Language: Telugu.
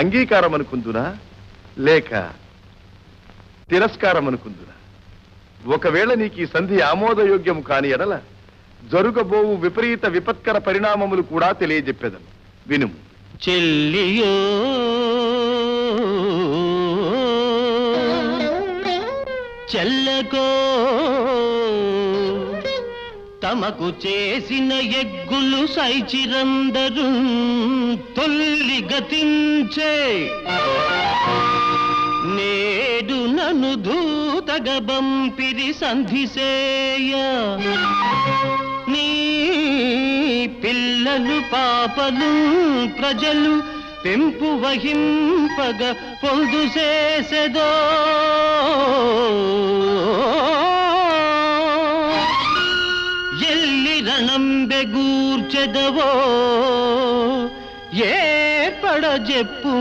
అంగీకారం అనుకుందునా లేక తిరస్కారం అనుకుందునా ఒకవేళ నీకు ఈ సంధి ఆమోదయోగ్యం కాని ఎడల జరుగబోవు విపరీత విపత్కర పరిణామములు కూడా తెలియజెప్పేదను. వినుము చెల్లియో. చెల్లకో. తమకు చేసిన ఎగ్గులు సైచిరందరు తొల్లి గతించే. నేడు నను దూతగ పిరి సంధిసేయ. నీ పిల్లలు పాపలు ప్రజలు పెంపు వహింపగ పొందు ఎల్లి రణంబెగూర్చెదవో ఏ పడ జెప్పు